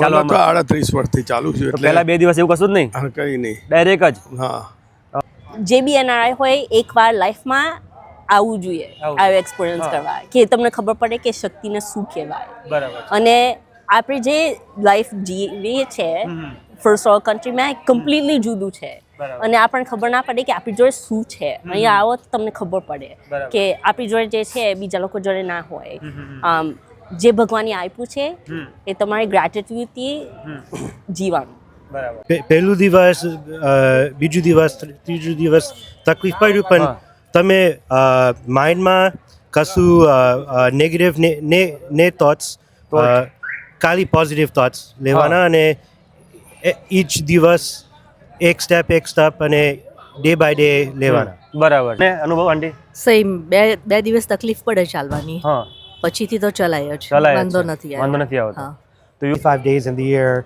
ચાલો ચાલો તો આમાં. આડત્રીસ વર્ષથી ચાલુ છે એટલે પહેલા બે દિવસ એવું કશું જ નહીં? કઈ નહીં. ડાયરેક્ટ જ? હા. જે બી એનઆરઆઈ હોય એકવાર લાઈફમાં આવવું જોઈએ આવવું. આવો એક્સપિરિયન્સ કરવા. કે તમને ખબર પડે કે શક્તિને શું કહેવાય. બરાબર. અને આપણે જે લાઈફ જીવીએ છે ફર્સ્ટ ઓલ કન્ટ્રીમાં કમ્પ્લીટલી જુદું છે. અને આપણને ખબર ના પડે કે આપણી જોડે શું છે. અહીંયા આવો તો તમને ખબર પડે કે આપણી જોડે જે છે બીજા લોકો જોડે ના હોય. જે ભગવાને આપ્યું છે એ તમારી ગ્રેટિટ્યુડથી જીવાનું બરાબર. પહેલું દિવસ બીજું દિવસ ત્રીજું દિવસ તકલીફ પડ્યું પણ તમે માઇન્ડમાં કશું નેગેટિવ ને ને થોટ્સ ખાલી પોઝિટિવ થોટ્સ લેવાના અને ઈચ દિવસ એક સ્ટેપ એક સ્ટેપ અને ડે બાય ડે લેવાના. બરાબર. અનુભવ આંટી? સેમ બે બે દિવસ તકલીફ પડે ચાલવાની. હા. પછીથી તો ચલાય જ. ચલાય વાંધો નથી આવ્યો. વાંધો નથી આવતો. તો you five days in the year.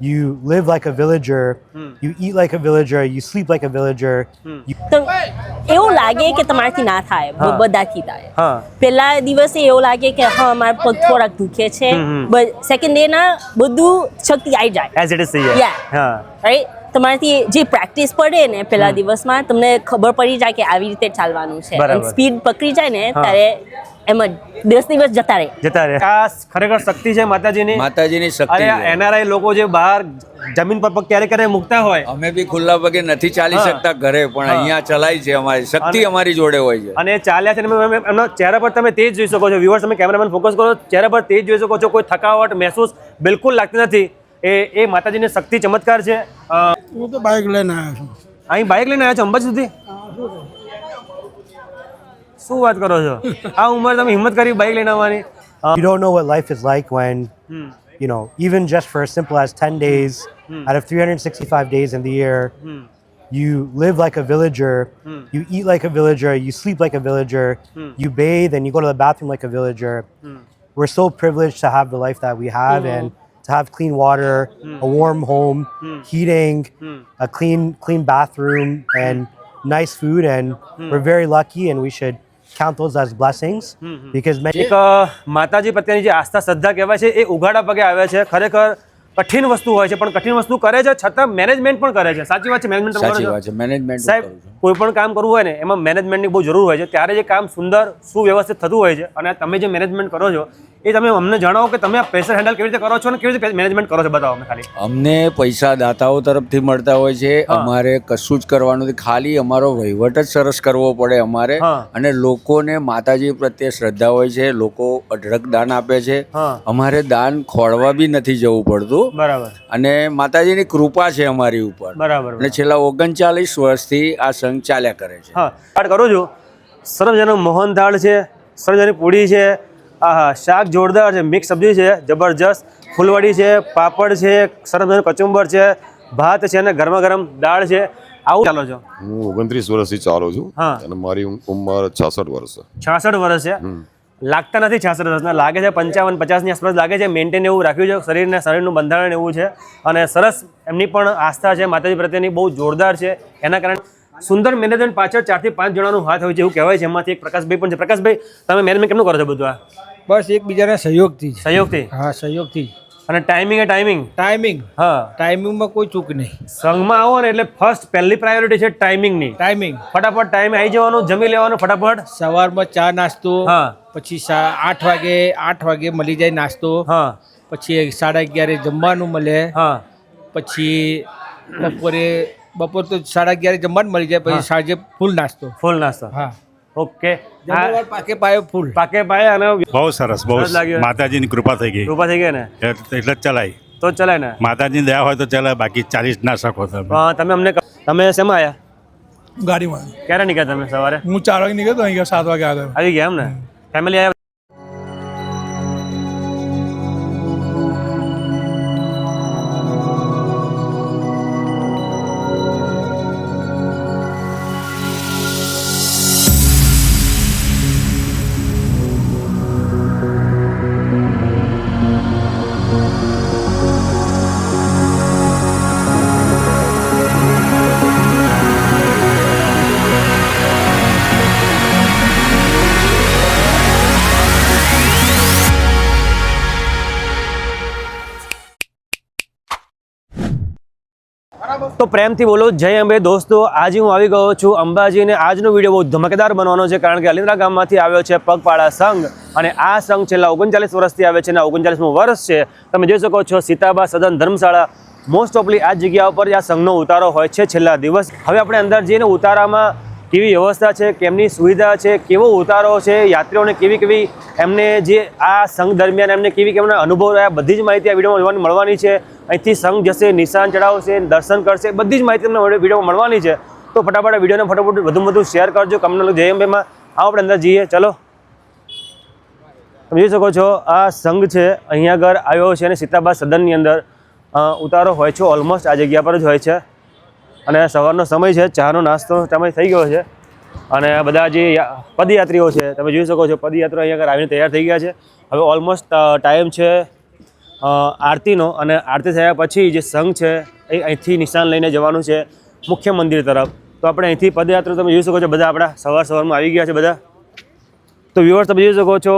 you live like a villager. Hmm. you eat like a villager. You sleep like a villager. તો એવું લાગે કે તમારાથી ના થાય. બધાથી થાય. હા. પહેલા દિવસે એવું લાગે કે હા મારા પગ થોડાક દુખે છે. સેકન્ડ ડે ના બધું શક્તિ આવી જાય. એઝ ઇટ ઇઝ હા. રાઈટ તમારાથી જે પ્રેક્ટિસ પડે ને પહેલા દિવસમાં તમને ખબર પડી જાય કે આવી રીતે ચાલવાનું છે. સ્પીડ પકડી જાય ને ત્યારે એમ જ દિવસ દિવસ જતા રહે. જતા રહે. આ ખરેખર શક્તિ છે માતાજીની? માતાજીની શક્તિ. એનઆરઆઈ લોકો જે બહાર જમીન પર પગ ક્યારે ક્યારે મૂકતા હોય? અમે બી ખુલ્લા પગે નથી ચાલી શકતા ઘરે પણ અહીંયા ચલાય છે અમારી. શક્તિ અમારી જોડે હોય છે. અને ચાલ્યા છે ને એમ- એમ- એમના ચહેરા પર તમે તે જ જોઈ શકો છો. વ્યુઅર્સ તમે કેમેરામેન ફોકસ કરો ચહેરા પર તે જ જોઈ શકો છો. કોઈ થકાવટ મહેસૂસ બિલકુલ લાગતી નથી. એ એ માતાજીની શક્તિ ચમત્કાર છે. હું તો બાઇક લઈને આવ્યો છું અહીં બાઇક લઈને આવ્યા છો અંબાજી સુધી શું વાત કરો છો આ ઉંમર તમે હિંમત કરી બાઇક લઈને આવવાની અ, you don't know what life is like when hmm, you know even just for as simple as 10 days out of 365 days in the year hmm, you live like a villager you eat like a villager you sleep like a villager you bathe and you go to the bathroom like a villager we're so privileged to have the life that we have and to have clean water a warm home heating a clean clean bathroom and nice food and we're very lucky and we should count those as blessings because many એક અ, માતાજી પ્રત્યેની જે આસ્થા શ્રદ્ધા કહેવાય છે એ ઉઘાડા પગે આવે છે ખરેખર કઠિન વસ્તુ હોય છે પણ કઠિન વસ્તુ કરે છે છતાં મેનેજમેન્ટ પણ કરે છે સાચી વાત છે મેનેજમેન્ટ તમે કરો સાચી છો? વાત છે મેનેજમેન્ટ સાહેબ કોઈ પણ કામ કરવું હોય ને એમાં મેનેજમેન્ટની બહુ જરૂર હોય છે. ત્યારે જે કામ સુંદર સુવ્યવસ્થિત થતું હોય છે અને તમે જે મેનેજમેન્ટ કરો છો એ તમે અમને જણાવો કે તમે આ પ્રેશર હેન્ડલ કેવી રીતે કરો છો અને કેવી રીતે મેનેજમેન્ટ કરો છો? બતાવો અમને ખાલી. અમને પૈસા દાતાઓ તરફથી મળતા હોય છે. અમારે કશું જ કરવાનું નથી. ખાલી અમારો વહીવટ જ સરસ કરવો પડે અમારે. અને લોકોને માતાજી પ્રત્યે શ્રદ્ધા હોય છે. લોકો અઢળક દાન આપે છે. અમારે દાન ખોળવા બી નથી જવું પડતું. બરાબર. અને માતાજીની કૃપા છે અમારી ઉપર. બરાબર અને છેલ્લા ઓગણચાલીસ વર્ષથી આ સંઘ ચાલ્યા કરે છે. હા સ્ટાર્ટ કરું છું? સરસ મજાનું મોહન દાળ છે સરમજાની પૂડી પૂરી છે આહા શાક જોરદાર છે મિક્સ સબ્જી છે જબરજસ્ત ફૂલવડી છે પાપડ છે સરમજાનું કચુંબર છે ભાત છે અને ગરમા ગરમ દાળ છે. આવું ચાલો છો? હું ઓગણત્રીસ વર્ષથી ચાલુ છું હા. અને મારી ઉંમર છાસઠ વર્ષ છાસઠ વર્ષ છે? લાગતા નથી છાસઠ વર્ષના. લાગે છે પંચાવન પચાસની આસપાસ લાગે છે. મેન્ટેન એવું રાખ્યું છે. શરીરને શરીરનું બંધારણ એવું છે. અને સરસ એમની પણ આસ્થા છે. માતાજી પ્રત્યેની બહુ જોરદાર છે. એના કારણે સુંદર મેનેજમેન્ટ પાછળ ચારથી પાંચ જણાનું હાથ હોય છે એવું કહેવાય છે. એમાંથી એક પ્રકાશભાઈ પણ છે. પ્રકાશભાઈ તમે મેનેજમેન્ટ કેમનું કરો છો બધું આ? બસ એકબીજાના સહયોગથી સહયોગથી? હા સહયોગથી અને ટાઈમિંગ એ ટાઈમિંગ ટાઈમિંગ હા. ટાઈમિંગમાં કોઈ ચૂક નહીં. સંઘમાં આવો ને એટલે ફર્સ્ટ પહેલી પ્રાયોરિટી છે ટાઈમિંગની ટાઈમિંગ ફટાફટ ટાઈમે આવી જવાનું જમી લેવાનું ફટાફટ. સવારમાં ચા નાસ્તો હા. પછી આઠ વાગે આઠ વાગે મળી જાય નાસ્તો. હા. પછી સાડા અગિયારે જમવાનું મળે. હા. પછી બપોરે બપોર તો સાડા અગિયારે જમવાનું મળી જાય પછી સાંજે ફૂલ નાસ્તો. ફૂલ નાસ્તો. હા. ઓકે. પાકે પાયો ફૂલ. પાકે પાયે અને બહુ સરસ બહુ. માતાજીની કૃપા થઈ ગઈ. કૃપા થઈ ગઈ ને? એટલે જ ચલાય. તો ચલાય ને? માતાજીની દયા હોય તો ચલાય બાકી ચાલી જ ના શકો તમે. તમે અમને તમે શેમાં આવ્યા ગાડીમાં. ક્યારે નીકળ્યા તમે સવારે? હું ચાર વાગે નીકળ્યો અહીંયા સાત વાગે આવ્યો આવી ગયા એમ ને? ફેમિલી આવ્યા પ્રેમથી બોલો. જય અંબે દોસ્તો, આજે હું આવી ગયો છું અંબાજીને આજનો વીડિયો બહુ ધમાકેદાર બનવાનો છે કારણ કે અલિન્દ્રા ગામમાંથી આવ્યો છે પગપાળા સંઘ અને આ સંઘ છેલ્લા ઓગણચાલીસ વર્ષથી આવે છે અને ઓગણચાલીસમું વર્ષ છે. તમે જોઈ શકો છો સીતાબા સદન ધર્મશાળા મોસ્ટ ઓફલી આ જગ્યા ઉપર આ સંઘનો ઉતારો હોય છે છેલ્લા દિવસ. હવે આપણે અંદર જઈને ઉતારામાં કેવી વ્યવસ્થા છે, કેમની સુવિધા છે, કેવો ઉતારો છે, યાત્રીઓને કેવી કેવી એમને જે આ સંઘ દરમિયાન એમને કેવી કેમના અનુભવ રહ્યા, બધી જ માહિતી આ વિડીયોમાં જોવાની મળવાની છે. અહીંથી સંઘ જશે, નિશાન ચડાવશે દર્શન કરશે, બધી જ માહિતી તમને વિડીયોમાં મળવાની છે. તો ફટાફટ વિડીયોને ફટાફટ વધુ વધુ શેર કરજો કમનલ જયંભાઈમાં આવો આપણે અંદર જઈએ, ચલો. તમે જોઈ શકો છો, આ સંઘ છે, અહીંયા આગળ આવ્યો છે અને સીતાબા સદનની અંદર ઉતારો હોય છે ઓલમોસ્ટ આ જગ્યા પર જ હોય છે. અને સવારનો સમય છે, ચાનો નાસ્તો સમય થઈ ગયો છે. અને બધા જે પદયાત્રીઓ છે, તમે જોઈ શકો છો, પદયાત્રીઓ અહીંયા આગળ આવીને તૈયાર થઈ ગયા છે. હવે ઓલમોસ્ટ ટાઈમ છે આરતીનો અને આરતી થયા પછી જે સંઘ છે એ અહીંથી નિશાન લઈને જવાનું છે મુખ્ય મંદિર તરફ. તો આપણે અહીંથી પદયાત્રા તમે જોઈ શકો છો બધા આપણા સવાર સવારમાં આવી ગયા છે બધા. તો વ્યુઅર્સ તમે જોઈ શકો છો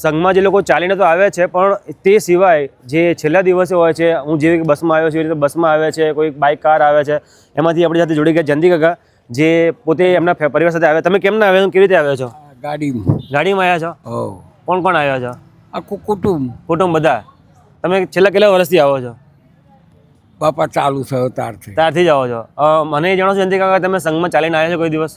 સંઘમાં જે લોકો ચાલીને તો આવે છે પણ તે સિવાય જે છેલ્લા દિવસે હોય છે હું જેવી બસમાં આવ્યો છું એવી રીતે બસમાં આવે છે કોઈ બાઇક કાર આવે છે એમાંથી આપણી સાથે જોડી ગયા જંદી કાકા જે પોતે એમના પરિવાર સાથે આવ્યા. તમે કેમ ના આવ્યા? કેવી રીતે આવ્યા છો? ગાડીમાં. ગાડીમાં આવ્યા છો? કોણ કોણ આવ્યા છો? આખું કુટુંબ. કુટુંબ બધા? તમે છેલ્લા કેટલા વર્ષથી આવો છો? બાપા ચાલુ થયો તારથી ત્યારથી જ આવો છો. મને એ જણાવો જયંતિ કાકા તમે સંઘમાં ચાલીને આવ્યા છો કોઈ દિવસ?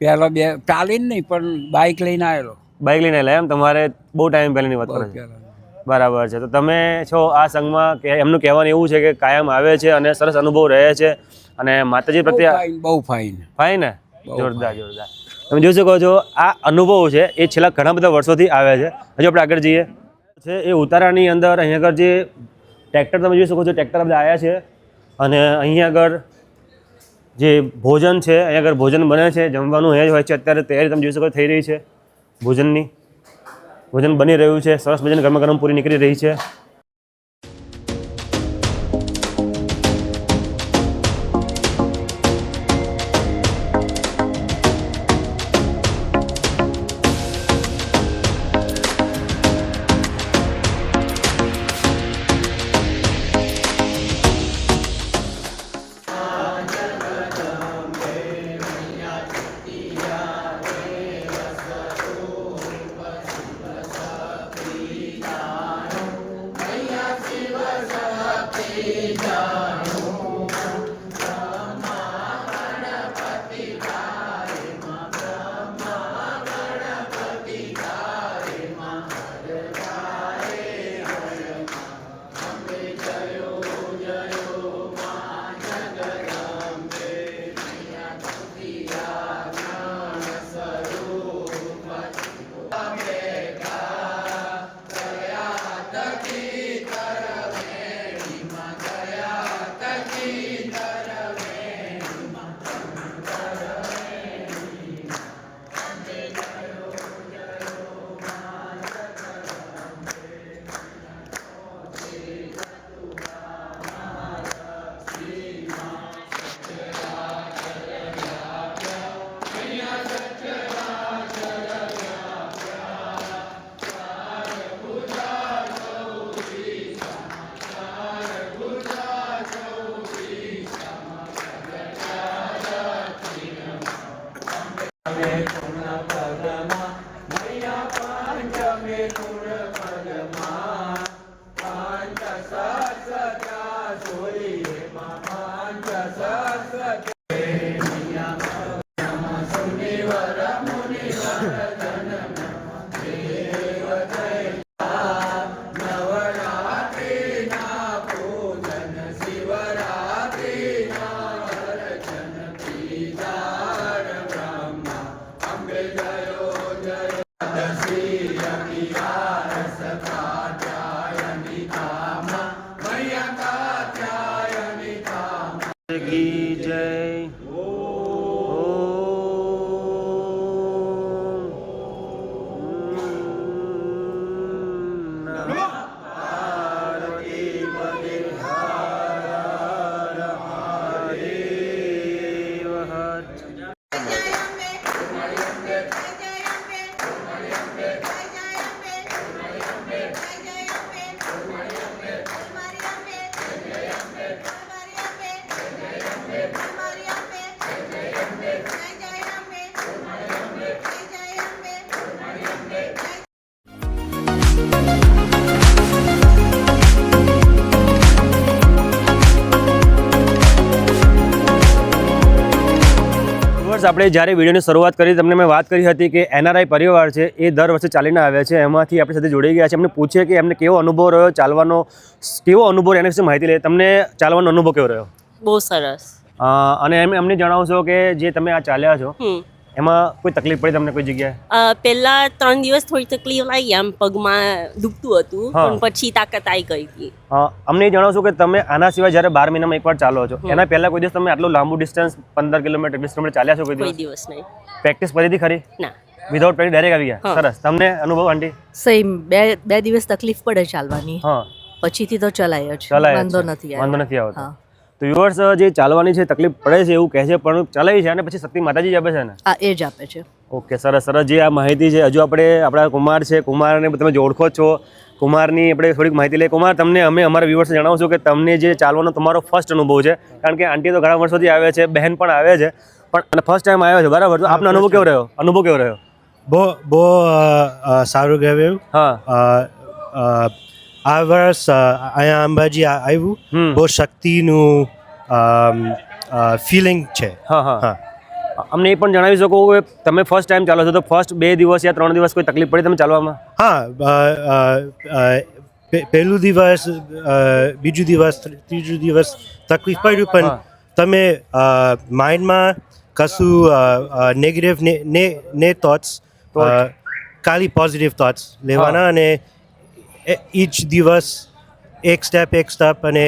પહેલા બે ચાલીને નહીં પણ બાઇક લઈને આવેલો. બાઇક લઈને આવેલા એમ? તમારે બહુ ટાઈમ પહેલાંની વાત કરો છો. બરાબર છે. તો તમે છો આ સંઘમાં કે એમનું કહેવાનું એવું છે કે કાયમ આવે છે અને સરસ અનુભવ રહે છે અને માતાજી પ્રત્યે બહુ ફાઇન ફાઇન ને? જોરદાર જોરદાર. તમે જોઈ શકો છો આ અનુભવ છે એ છેલ્લા ઘણા બધા વર્ષોથી આવે છે. હજુ આપણે આગળ જઈએ. છે એ ઉતારાની અંદર અહીંયા આગળ જે ટ્રેક્ટર તમે જોઈ શકો છો, ટ્રેક્ટર બધા આવ્યા છે. અને અહીંયા આગળ જે ભોજન છે અહીંયા આગળ ભોજન બને છે, જમવાનું એ જ હોય છે. અત્યારે તૈયારી તમે જોઈ શકો થઈ રહી છે ભોજનની. ભોજન બની રહ્યું છે, સરસ ભોજન ગરમા ગરમ પૂરી નીકળી રહી છે. આપણે જ્યારે વિડીયોની શરૂઆત કરી તમને મેં વાત કરી હતી કે એનઆરઆઈ પરિવાર છે એ દર વર્ષે ચાલીને આવ્યા છે. એમાંથી આપણી સાથે જોડાઈ ગયા છે. એમને પૂછે કે એમને કેવો અનુભવ રહ્યો ચાલવાનો કેવો અનુભવ રહ્યો એના વિશે માહિતી લે તમને ચાલવાનો અનુભવ કેવો રહ્યો? બહુ સરસ. અને એમ એમને જણાવશો કે જે તમે આ ચાલ્યા છો એમાં કોઈ તકલીફ પડી તમને કોઈ જગ્યાએ? પહેલા ત્રણ દિવસ થોડી તકલીફ લાગી આમ પગમાં દુખતું હતું પણ પછી તાકાત આવી ગઈ હતી. અમને જણાવશો કે તમે આના સિવાય જ્યારે બાર મહિનામાં એકવાર ચાલો છો એના પહેલા કોઈ દિવસ તમે આટલું લાંબુ ડિસ્ટન્સ પંદર કિલોમીટર વીસ કિલોમીટર ચાલ્યા છો કોઈ દિવસ? નહીં. પ્રેક્ટિસ કરી હતી ખરી? ના. વિધાઉટ પ્રેક્ટિસ ડાયરેક્ટ આવી ગયા? સરસ. તમને અનુભવ આંટી? સેમ બે બે દિવસ તકલીફ પડે ચાલવાની. હા. પછીથી તો ચલાય જ. ચલાય વાંધો નથી વાંધો નથી આવતો. તો યુવર્સ જે ચાલવાની છે તકલીફ પડે છે એવું કહે છે પણ ચલાવી છે અને પછી શક્તિ માતાજી જ આપે છે ને? આ એ જ આપે છે. ઓકે સરસ સરસ. જે આ માહિતી છે હજુ આપણે આપણા કુમાર છે કુમારને તમે જે ઓળખો છો કુમારની આપણે થોડીક માહિતી લઈએ. કુમાર તમને અમે અમારા વ્યુઅર્સને જણાવશું કે તમને જે ચાલવાનો તમારો ફર્સ્ટ અનુભવ છે કારણ કે આંટી તો ઘણા વર્ષોથી આવે છે બહેન પણ આવે છે પણ અને ફર્સ્ટ ટાઈમ આવ્યો છે બરાબર? તો આપનો અનુભવ કેવો રહ્યો? અનુભવ કેવો રહ્યો? બહુ બહુ સારું ગયું હા. આ વર્ષ અહીંયા અંબાજી આવ્યું બહુ શક્તિનું ફિલિંગ છે હા હા અમને એ પણ જણાવી શકો કે તમે ફર્સ્ટ ટાઈમ ચાલો છો તો ફર્સ્ટ બે દિવસ યા ત્રણ દિવસ કોઈ તકલીફ પડી તમે ચાલવામાં હા પહેલું દિવસ બીજું દિવસ ત્રીજું દિવસ તકલીફ પડ્યું પણ તમે માઇન્ડમાં કશું નેગેટિવ ને ને ને થોટ્સ ખાલી પોઝિટિવ થોટ્સ લેવાના અને ઈચ દિવસ એક સ્ટેપ એક સ્ટેપ અને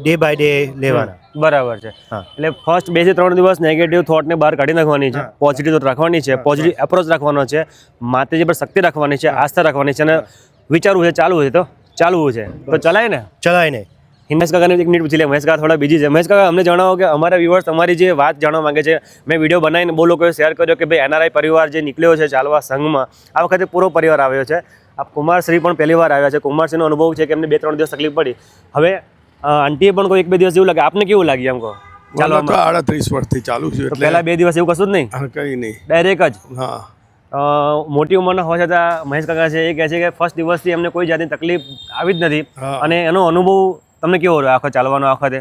ડે બાય ડે લેવાના. બરાબર છે. એટલે ફર્સ્ટ બેથી ત્રણ દિવસ નેગેટિવ થોટને બહાર કાઢી નાખવાની છે પોઝિટિવ થોટ રાખવાની છે પોઝિટિવ એપ્રોચ રાખવાનો છે માતાજી પર શક્તિ રાખવાની છે આસ્થા રાખવાની છે અને વિચારવું છે ચાલવું છે તો ચાલવું છે. તો ચલાય ને? ચલાય નહીં હિમેશ કાકાને એક મિનિટ પૂછી લે મહેશ કાકા થોડા બીજી છે. મહેશ કાકા અમને જણાવો કે અમારા વ્યુઅર્સ તમારી જે વાત જાણવા માંગે છે મેં વીડિયો બનાવીને બહુ લોકોએ શેર કર્યો કે ભાઈ એનઆરઆઈ પરિવાર જે નીકળ્યો છે ચાલવા સંઘમાં આ વખતે પૂરો પરિવાર આવ્યો છે. આ કુમારશ્રી પણ પહેલી વાર આવ્યા છે. કુમારશ્રીનો અનુભવ છે કે એમને બે ત્રણ દિવસ તકલીફ પડી. હવે આંટીએ પણ કોઈ એક બે દિવસ જેવું લાગે. આપને કેવું લાગે એમ કહો? ચાલો આડત્રીસ વર્ષથી ચાલુ છે એટલે પહેલા બે દિવસ એવું કશું જ નહીં? કઈ નહીં. ડાયરેક્ટ જ? હા. મોટી ઉંમરના હોવા છતાં મહેશ કાકા છે એ કહે છે કે ફર્સ્ટ દિવસથી એમને કોઈ જાતની તકલીફ આવી જ નથી. અને એનો અનુભવ તમને કેવો રહ્યો આખો ચાલવાનો આ વખતે?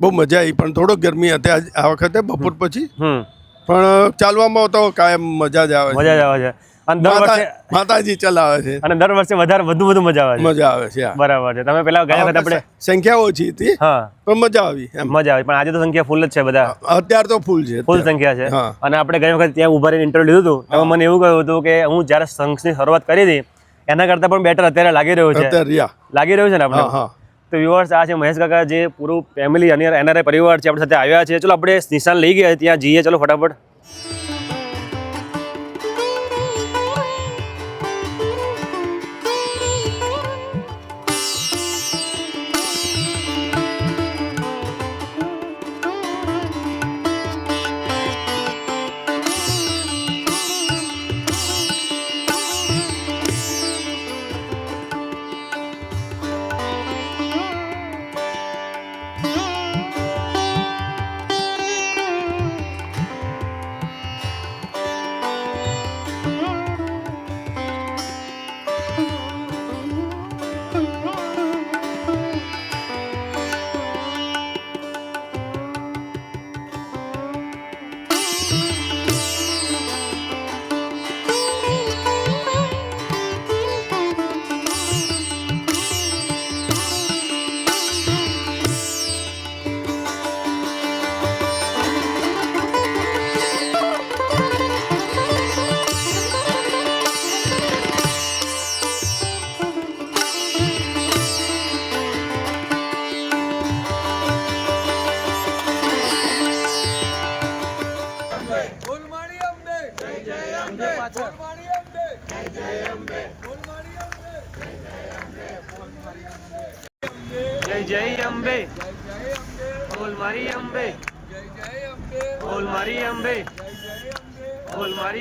બહુ મજા આવી પણ થોડો ગરમી હતી આ વખતે બપોર પછી. હમ. પણ ચાલવામાં તો કાયમ મજા જ આવે મજા જ આવે છે. અને દર વર્ષે માતાજી ચલાવે છે. અને દર વર્ષે વધારે વધુ વધુ મજા આવે છે. મજા આવે છે બરાબર છે. તમે પેલા ગયા વખત આપણે સંખ્યા ઓછી હતી હા. પણ મજા આવી એમ. મજા આવી પણ આજે તો સંખ્યા ફૂલ જ છે બધા. અત્યારે તો ફૂલ છે ફૂલ સંખ્યા છે. અને આપણે ગયા વખત ત્યાં ઊભા રહીને ઇન્ટરવ્યુ લીધું હતું એમાં મને એવું કહ્યું હતું કે હું જ્યારે સંઘની શરૂઆત કરી હતી એના કરતાં પણ બેટર અત્યારે લાગી રહ્યું છે. લાગી રહ્યું છે ને આપણે તો વ્યુઅર્સ આ છે મહેશ કાકા જે પૂરું ફેમિલી અને એનઆરઆઈ પરિવાર છે આપણી સાથે આવ્યા છે. ચલો આપણે નિશાન લઈ ગયા ત્યાં જઈએ. ચલો ફટાફટ.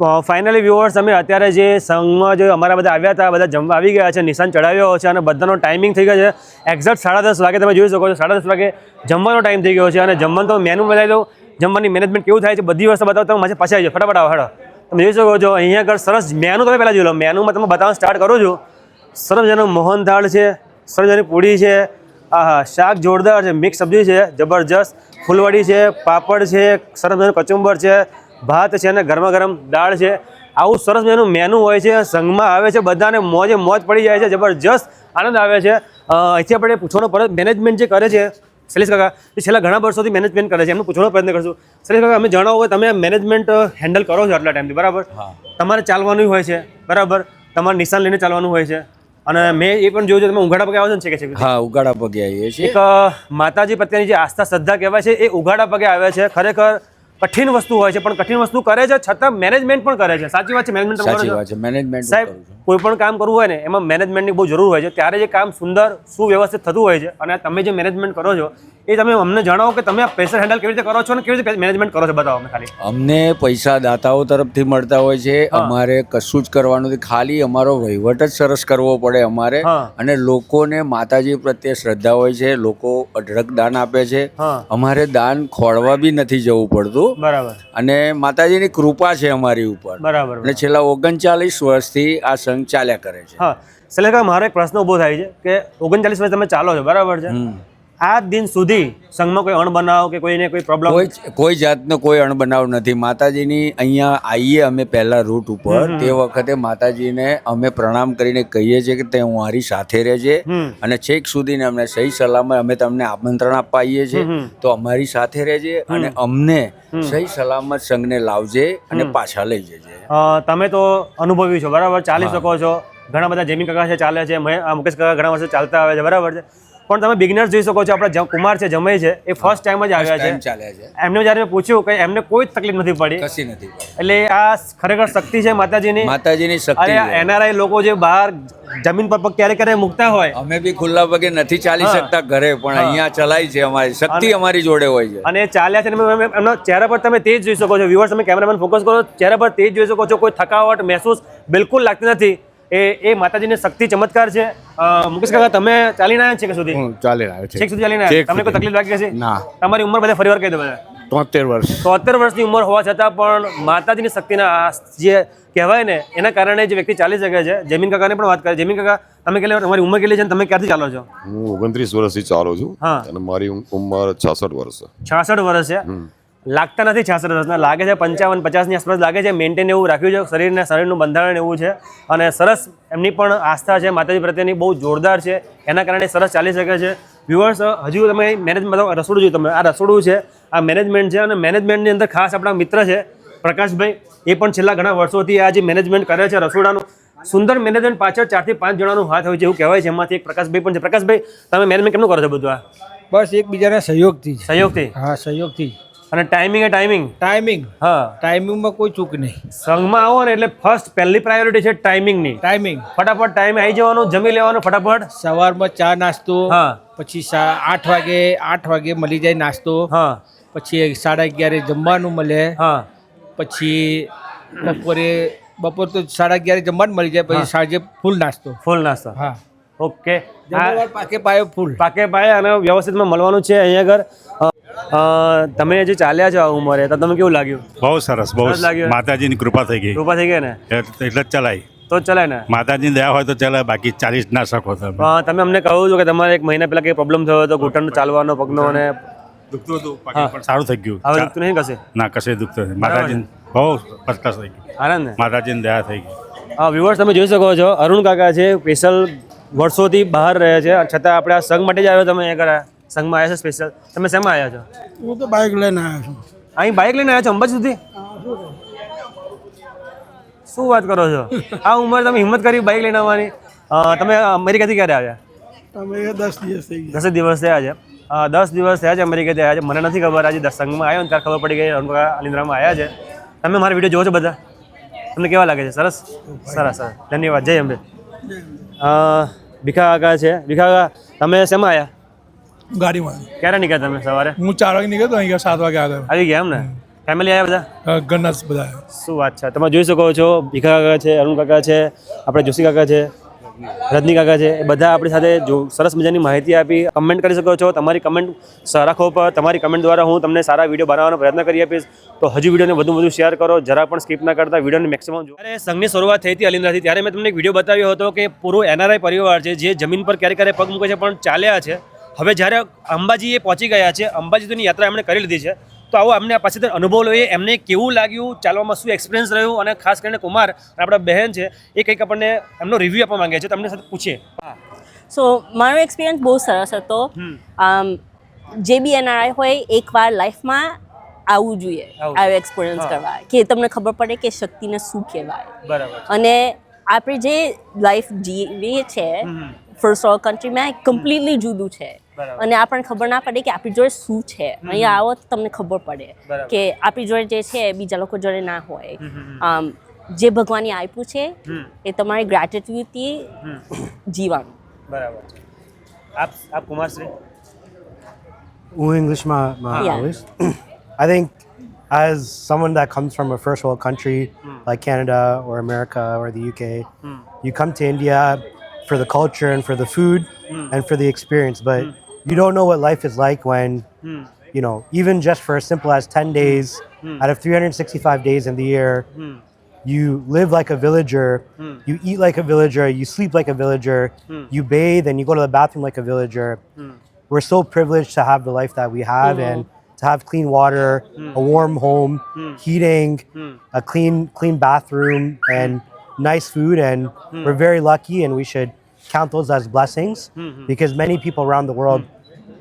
ફાઇનલી વ્યુઅર્સ અમે અત્યારે જે સંઘમાં જે અમારા બધા આવ્યા હતા, બધા જમવા આવી ગયા છે, નિશાન ચડાવ્યો છે અને બધાનો ટાઈમિંગ થઈ ગયો છે. એક્ઝેક્ટ સાડા દસ વાગે તમે જોઈ શકો છો, સાડા દસ વાગે જમવાનો ટાઈમ થઈ ગયો છે અને જમવાનું તો મેનુ બતાવી દઉં જમવાની મેનેજમેન્ટ કેવું થાય છે, બધી વસ્તુ બતાવો, તમે મારે પછી આવી જાઓ. ફટાફટ આવો, હેડો. તમે જોઈ શકો છો, અહીંયા આગળ સરસ મેનુ તમે પહેલાં જોઈ લો. મેનુમાં તમે બતાવવાનું સ્ટાર્ટ કરું છું. સરસ જેનો મોહન દાળ છે, સરસ જેની પૂરી છે. આહા, શાક જોરદાર છે મિક્સ સબ્જી છે, જબરજસ્ત. ફૂલવડી છે, પાપડ છે, સરસ મજાનું કચુંબર છે. ભાત છે અને ગરમા ગરમ દાળ છે. આવું સરસ મજાનું મેનુ હોય છે સંઘમાં આવે છે બધાને મોજે મોજ પડી જાય છે જબરજસ્ત આનંદ આવે છે. અહીંથી આપણે પૂછવાનો પરત મેનેજમેન્ટ જે કરે છે શૈલેષ કાકા એ છેલ્લા ઘણા વર્ષોથી મેનેજમેન્ટ કરે છે એમનું પૂછવાનો પ્રયત્ન કરશું. શૈલેષ કાકા અમે જણાવો કે તમે મેનેજમેન્ટ હેન્ડલ કરો છો આટલા ટાઈમથી બરાબર? તમારે ચાલવાનું હોય છે બરાબર? તમારે નિશાન લઈને ચાલવાનું હોય છે. અને મેં એ પણ જોયું છે તમે ઉઘાડા પગે આવો છો ને છે કે છે હા ઉઘાડા પગે આવીએ છીએ. એક માતાજી પ્રત્યેની જે આસ્થા શ્રદ્ધા કહેવાય છે એ ઉઘાડા પગે આવે છે. ખરેખર કઠિન વસ્તુ હોય છે પણ કઠિન વસ્તુ કરે છે છતાં મેનેજમેન્ટ પણ કરે છે. સાચી વાત છે મેનેજમેન્ટ સાચી વાત છે મેનેજમેન્ટ સાહેબ કોઈ પણ કામ કરવું હોય ને એમાં મેનેજમેન્ટની બહુ જરૂર હોય છે. ત્યારે જે કામ સુંદર સુવ્યવસ્થિત થતું હોય છે અને તમે જે મેનેજમેન્ટ કરો છો એ તમે અમને જણાવો કે તમે આ પ્રેશર હેન્ડલ કેવી રીતે કરો છો અને કેવી રીતે મેનેજમેન્ટ કરો છો? બતાવો અમને ખાલી. અમને પૈસા દાતાઓ તરફથી મળતા હોય છે. અમારે કશું જ કરવાનું નથી. ખાલી અમારો વહીવટ જ સરસ કરવો પડે અમારે. અને લોકોને માતાજી પ્રત્યે શ્રદ્ધા હોય છે. લોકો અઢળક દાન આપે છે. અમારે દાન ખોળવા બી નથી જવું પડતું. બરાબર. અને માતાજીની કૃપા છે અમારી ઉપર. બરાબર અને છેલ્લા ઓગણચાલીસ વર્ષથી આ સંઘ ચાલ્યા કરે છે હા કાકા મારો એક પ્રશ્ન ઊભો થાય છે કે ઓગણચાલીસ વર્ષ તમે ચાલો છો બરાબર છે. આ દિન સુધી સંઘમાં કોઈ અણબનાવ કે કોઈને કોઈ પ્રોબ્લેમ કોઈ કોઈ જાતનો કોઈ અણબનાવ નથી. માતાજીની અહીંયા આવીએ અમે પહેલા રૂટ ઉપર. તે વખતે માતાજીને અમે પ્રણામ કરીને કહીએ છીએ કે તે મારી સાથે રહેજે. અને છેક સુધીને અમને સહી સલામત અમે તમને આમંત્રણ આપવા આવીએ છીએ તો અમારી સાથે રહેજે અને અમને સહી સલામત સંઘને લાવજે અને પાછા લઈ જજે. તમે તો અનુભવી છો. બરાબર? ચાલી શકો છો. ઘણા બધા જેમી કાકા છે ચાલે છે. મુકેશ કાકા ઘણા વર્ષે ચાલતા આવે છે. બરાબર છે? પણ તમે બિગનર્સ જોઈ શકો છો આપણા જ- કુમાર છે જમય છે એ ફર્સ્ટ ટાઈમ જ આવ્યા છે. ચાલ્યા છે. એમને જ્યારે મેં પૂછ્યું કે એમને કોઈ તકલીફ નથી પડી કશી નથી એટલે આ ખરેખર શક્તિ છે માતાજીની. માતાજીની શક્તિ એનઆરઆઈ લોકો જે બહાર જમીન પર પગ ક્યારે ક્યારે મૂકતા હોય. અમે બી ખુલ્લા પગે નથી ચાલી શકતા ઘરે પણ અહીંયા ચલાય છે અમારી શક્તિ અમારી જોડે હોય છે. અને ચાલ્યા છે એમના ચહેરા પર તમે તેજ જોઈ શકો છો વ્યુઅર્સ તમે કેમેરામેન ફોકસ કરો ચહેરા પર તેજ જોઈ શકો છો કોઈ થકાવટ મહેસૂસ બિલકુલ લાગતી નથી. એ એ માતાજીની શક્તિ ચમત્કાર છે. મુકેશ કાકા તમે ચાલીને આવ્યા છે કે સુધી? ચાલી રહ્યો છેક સુધી ચાલીને આવ્યા? તમને કોઈ તકલીફ લાગી છે ના. તમારી ઉંમર બધા ફરીવાર કહી દો બધા. તોતેર વર્ષ. તોતેર વર્ષની ઉંમર હોવા છતાં પણ માતાજીની શક્તિના જે કહેવાય ને એના કારણે જે વ્યક્તિ ચાલી શકે છે. જમીન કાકાને પણ વાત કરી. જમીન કાકા તમે કેટલી તમારી ઉંમર કેટલી છે તમે ક્યાંથી ચાલો છો? હું ઓગણત્રીસ વર્ષથી ચાલુ છું હા. અને મારી ઉંમર છાસઠ વર્ષ છાસઠ વર્ષ છે. લાગતા નથી છાસઠ વર્ષના. લાગે છે પંચાવન પચાસની આસપાસ લાગે છે. મેન્ટેન એવું રાખ્યું છે. શરીરને શરીરનું બંધારણ એવું છે. અને સરસ એમની પણ આસ્થા છે. માતાજી પ્રત્યેની બહુ જોરદાર છે. એના કારણે સરસ ચાલી શકે છે. વ્યુઅર્સ હજુ તમે મેનેજમેન્ટ રસોડું જોયું તમે. આ રસોડું છે. આ મેનેજમેન્ટ છે. અને મેનેજમેન્ટની અંદર ખાસ આપણા મિત્ર છે પ્રકાશભાઈ. એ પણ છેલ્લા ઘણા વર્ષોથી આ જે મેનેજમેન્ટ કરે છે રસોડાનું સુંદર મેનેજમેન્ટ પાછળ ચારથી પાંચ જણાનું હાથ હોય છે એવું કહેવાય છે. એમાંથી એક પ્રકાશભાઈ પણ છે. પ્રકાશભાઈ તમે મેનેજમેન્ટ કેમનું કરો છો બધું આ? બસ એકબીજાના સહયોગથી સહયોગથી? હા સહયોગથી અને ટાઈમિંગ એ ટાઈમિંગ ટાઈમિંગ હા. ટાઈમિંગમાં કોઈ ચૂક નહીં. સંઘમાં આવો ને એટલે ફર્સ્ટ પહેલી પ્રાયોરિટી છે ટાઈમિંગની ટાઈમિંગ ફટાફટ ટાઈમ આવી જવાનું જમી લેવાનું ફટાફટ. સવારમાં ચા નાસ્તો હા. પછી આઠ વાગે આઠ વાગે મળી જાય નાસ્તો. હા. પછી સાડા અગિયારે જમવાનું મળે. હા. પછી બપોરે બપોર તો સાડા અગિયારે જમવાનું મળી જાય પછી સાંજે ફૂલ નાસ્તો. ફૂલ નાસ્તો. હા. ઓકે પાકે પાયો ફૂલ. પાકે પાયે અને વ્યવસ્થિતમાં મળવાનું છે અહીંયા આગળ. તમે જે ચાલ્યા છો આ ઉંમરે? તો તમને કેવું લાગ્યું? બહુ સરસ બહુ સરસ લાગ્યું. માતાજીની કૃપા થઈ ગઈ. કૃપા થઈ ગઈ ને? એટલે એટલે જ ચલાય. તો જ ચલાય ને? માતાજીની દયા હોય તો ચલાય બાકી ચાલી જ ના શકો તમે. અ, તમે અમને કહું છો કે તમારે એક મહિના પહેલા કઈ પ્રોબ્લેમ થયો હતો ઘૂંટણ ચાલવાનો પગનો અને દુખતું હતું બાકી પણ સારું થઈ ગયું. હવે ચા- દુખતું નહીં કશે? ના કશે દુખતું નથી માતાજી બહુ ફર્સ્ટ ક્લાસ થઈ ગયું આનંદ ને? માતાજીની દયા થઈ ગઈ. હા વ્યુઅર્સ તમે જોઈ શકો છો અરુણ કાકા છે સ્પેશિયલ વર્ષોથી બહાર રહે છે છતાં આપણે આ સંઘ માટે જ આવ્યો તમે અહીંયા કરા સંઘમાં આવ્યા છો સ્પેશિયલ તમે શેમાં આવ્યા છો? હું તો બાઇક લઈને આવ્યો છું. અહીં બાઇક લઈને આવ્યા છો અંબાજી સુધી? શું વાત કરો છો? આ ઉંમર તમે હિંમત કરી બાઇક લઈને આવવાની? તમે અમેરિકાથી ક્યારે આવ્યા? દસ દિવસ થઈ ગયા. દસ દિવસ થયા છે. દસ દિવસ થયા છે અમેરિકાથી આવ્યા છે. મને નથી ખબર આજે સંઘમાં આવ્યો ને ત્યારે ખબર પડી ગઈ કાકા અલિન્દ્રામાં આવ્યા છે. તમે મારા વીડિયો જોવો છો બધા? તમને કેવા લાગે છે? સરસ? સરસ સરસ. ધન્યવાદ. જય અંબે. ભીખા કાકા છે. ભીખા કાકા તમે શેમાં આવ્યા? ગાડીમાં. ક્યારે નીકળ્યા તમે સવારે? હું ચાર વાગે નીકળ્યો તો અહીંયા સાત વાગે આગળ. આવી ગયા એમ ને ફેમિલી આવ્યા બધા? ઘરના બધા. શું વાત છે? તમે જોઈ શકો છો ભીખા કાકા છે અરુણ કાકા છે આપણે જોશી કાકા છે રજની કાકા છે એ બધા આપણી સાથે જો સરસ મજાની માહિતી આપી. કમેન્ટ કરી શકો છો. તમારી કમેન્ટ રાખો પર તમારી કમેન્ટ દ્વારા હું તમને સારા વીડિયો બનાવવાનો પ્રયત્ન કરી આપીશ. તો હજુ વિડીયોને વધુ વધુ શેર કરો. જરા પણ સ્કીપ ના કરતા વિડીયોને મેક્સિમમ જો. ત્યારે સંઘની શરૂઆત થઈ હતી અલિન્દ્રાથી ત્યારે મેં તમને એક વીડિયો બતાવ્યો હતો કે પૂરો એનઆરઆઈ પરિવાર છે જે જમીન પર ક્યારે ક્યારે પગ મૂકે છે પણ ચાલ્યા છે. હવે જ્યારે અંબાજી એ પહોંચી ગયા છે અંબાજી તોની યાત્રા એમણે કરી લીધી છે તો આવો અમને પાસેથી અનુભવ લઈએ એમને કેવું લાગ્યું ચાલવામાં શું એક્સપિરિયન્સ રહ્યું અને ખાસ કરીને કુમાર અને આપણા બહેન છે એ કંઈક આપણને એમનો રિવ્યૂ આપવા માંગે છે તમને સાથે પૂછીએ. સો મારો એક્સપિરિયન્સ બહુ સરસ હતો. જે બી એનઆરઆઈ હોય એકવાર લાઈફમાં આવવું જોઈએ. આવો એક્સપિરિયન્સ. કરવા. કે તમને ખબર પડે કે શક્તિને શું કહેવાય. બરાબર. અને આપણે જે લાઈફ જીવીએ છે ફર્સ્ટ ઓલ કન્ટ્રીમાં કમ્પ્લીટલી જુદું છે. અને આપણને ખબર ના પડે કે આપણી જોડે શું છે અહીંયા આવો તો તમને ખબર પડે કે આપણી જોડે જે છે બીજા લોકો જોડે ના હોય આમ જે ભગવાને આપ્યું છે એ તમારી ગ્રેટિટ્યુડથી જીવાનું બરાબર આપ આપ કુમારશ્રી હું ઇંગ્લિશમાં આવીશ આઈ think as someone that comes from a first world country mm. like Canada or America or the UK, mm. you come to India for the culture and for the food mm. and for the experience, but you don't know what life is like when, hmm. you know, even just for as simple as 10 days hmm. out of 365 days in the year, hmm. you live like a villager, you eat like a villager, you sleep like a villager, you bathe and you go to the bathroom like a villager. We're so privileged to have the life that we have and to have clean water, a warm home, heating, a clean clean bathroom and nice food. And we're very lucky and we should count those as blessings because many people around the world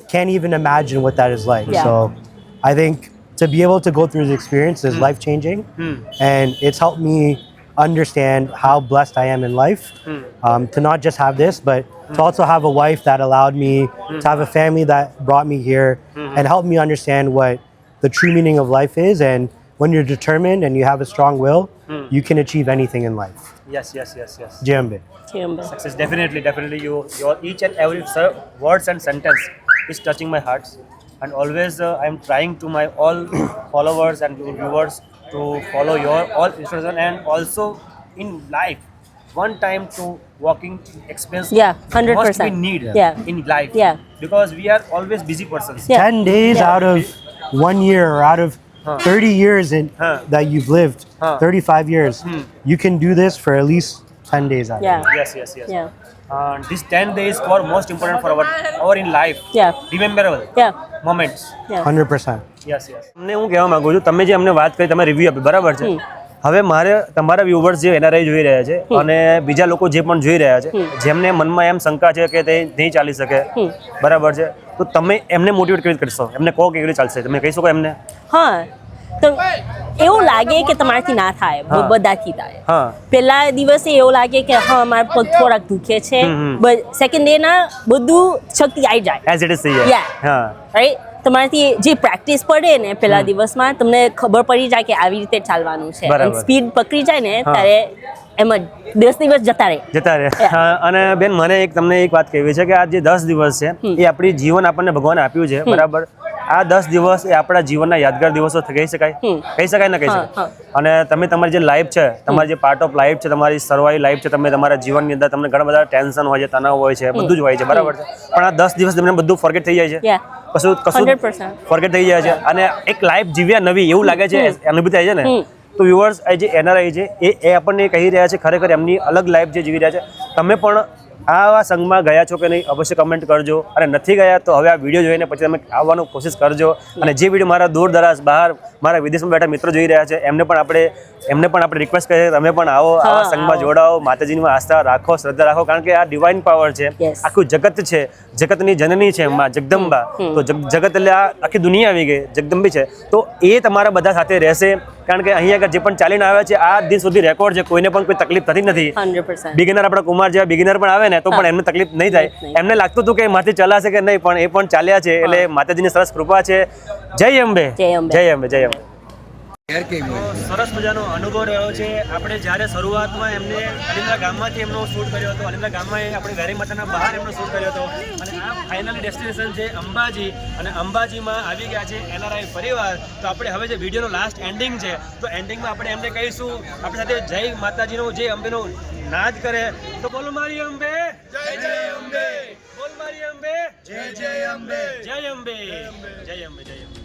can't even imagine what that is like. Yeah. So I think to be able to go through the experience is mm. life changing. Mm. And it's helped me understand how blessed I am in life mm. um, to not just have this, but to hmm. also have a wife that allowed me hmm. to have a family that brought me here mm-hmm. and helped me understand what the true meaning of life is. And when you're determined and you have a strong will, hmm. you can achieve anything in life. Yes, yes, yes, yes. Jambe. Jambe. Success, definitely, definitely. You, your each and every word and sentence is touching my heart and always uh, i'm trying to my all followers and viewers to follow your all instruction and also in life one time to walking experience Yeah, 100%. must be need Yeah. in life Yeah. because we are always busy persons Yeah. 10 days Yeah. out of one year or out of Huh. 30 years in, Huh. that you've lived, Huh. 35 years, Hmm. you can do this for at least 10 days out of Yeah. it. yes yes yes Yeah. And this 10 days for most important for our our in life. Yeah. rememberable Yeah. moments. Yeah. 100%. yes yes. અમને હું કહેવા માંગુ છું તમે જે અમને વાત કરી તમે રિવ્યુ આપી બરાબર છે? હવે મારે તમારા વ્યુવર્સ જે એનઆરઆઈ જોઈ રહ્યા છે અને બીજા લોકો જે પણ જોઈ રહ્યા છે જેમને મનમાં એમ શંકા છે કે તે નહીં ચાલી શકે બરાબર છે? તો તમે એમને મોટિવેટ કેવી રીતે કરશો? એમને કહો કે કેવી રીતે ચાલશે તમે કહી શકો એમને? હા. તો એવું લાગે કે તમારાથી ના થાય બધાથી થાય. હા. પહેલા દિવસે એવું લાગે કે હા મારા પગ થોડાક દુખે છે. સેકન્ડ ડે ના બધું શક્તિ આવી જાય. એઝ ઇટ ઇઝ રાઈટ તમારાથી જે પ્રેક્ટિસ પડે ને પહેલા દિવસમાં તમને ખબર પડી જાય કે આવી રીતે ચાલવાનું છે. સ્પીડ પકડી જાય ને ત્યારે એમ જ દસ દિવસ જતા રહે. જતા રહે. અને બેન મને એક તમને એક વાત કહેવી છે કે આ જે દસ દિવસ છે એ આપણી જીવન આપણને ભગવાન આપ્યું છે. બરાબર? આ દસ દિવસ એ આપણા જીવનના યાદગાર દિવસો કહી શકાય? કહી શકાય ને કહી શકાય? અને તમે તમારી જે લાઈફ છે તમારી જે પાર્ટ ઓફ લાઈફ છે તમારી સર્વાઈ લાઈફ છે તમે તમારા જીવનની અંદર તમને ઘણા બધા ટેન્શન હોય છે તણાવ હોય છે બધું જ હોય છે બરાબર છે? પણ આ દસ દિવસ તમને બધું ફોરગેટ થઈ જાય છે. કશું કશું ફોરગેટ થઈ જાય છે? અને એક લાઈફ જીવ્યા નવી એવું લાગે છે અનુભૂતિ થાય છે ને. તો વ્યુઅર્સ આ જે એનઆરઆઈ છે એ એ આપણને કહી રહ્યા છે ખરેખર એમની અલગ લાઈફ જે જીવી રહ્યા છે. તમે પણ આવા સંઘમાં ગયા છો કે નહીં અવશ્ય કમેન્ટ કરજો. અને નથી ગયા તો હવે આ વીડિયો જોઈને પછી તમે આવવાનો કોશિશ કરજો. અને જે વીડિયો મારા દૂર દરાજ બહાર મારા વિદેશમાં બેઠા મિત્રો જોઈ રહ્યા છે એમને પણ આપણે એમને પણ આપણે રિક્વેસ્ટ કરીએ તમે પણ આવો આવા સંઘમાં. જોડાઓ માતાજીની આસ્થા રાખો શ્રદ્ધા રાખો કારણ કે આ ડિવાઇન પાવર છે. આખું જગત છે. જગતની જનની છે માં જગદંબા. તો જગત એટલે આ આખી દુનિયા આવી ગઈ જગદંબી છે. તો એ તમારા બધા સાથે રહેશે. કારણ કે અહીંયા આગળ જે પણ ચાલીને આવ્યા છે આ દિન સુધી રેકોર્ડ છે કોઈને પણ કોઈ તકલીફ થતી નથી. બિગિનર આપણા કુમાર જેવા બિગિનર પણ આવે ને તો પણ એમને તકલીફ નહીં થાય. એમને લાગતું હતું કે માથી ચલાશે કે નહીં પણ એ પણ ચાલ્યા છે એટલે માતાજીની સરસ કૃપા છે. જય અંબે. જય અંબે. જય અંબે જય અંબે. સરસ મજાનો અનુભવ રહ્યો છે. આપણે જ્યારે શરૂઆતમાં એમને અલિંદ્રા ગામમાંથી એમનો શૂટ કર્યો હતો અલિંદ્રા ગામમાં એ આપણે વેરી માતાના બહાર એમનો શૂટ કર્યો હતો. અને આ ફાઇનલ ડેસ્ટિનેશન છે અંબાજી. અને અંબાજીમાં આવી ગયા છે એનઆરઆઈ પરિવાર. તો આપણે હવે જે વિડીયોનો લાસ્ટ એન્ડિંગ છે તો એન્ડિંગમાં આપણે એમને કહીશું આપણી સાથે જય માતાજીનો જે અંબેનો નાદ કરે. તો બોલો મારી અંબે. જય જય અંબે. બોલ મારી અંબે. જય જય અંબે. જય અંબે જય અંબે જય અંબે.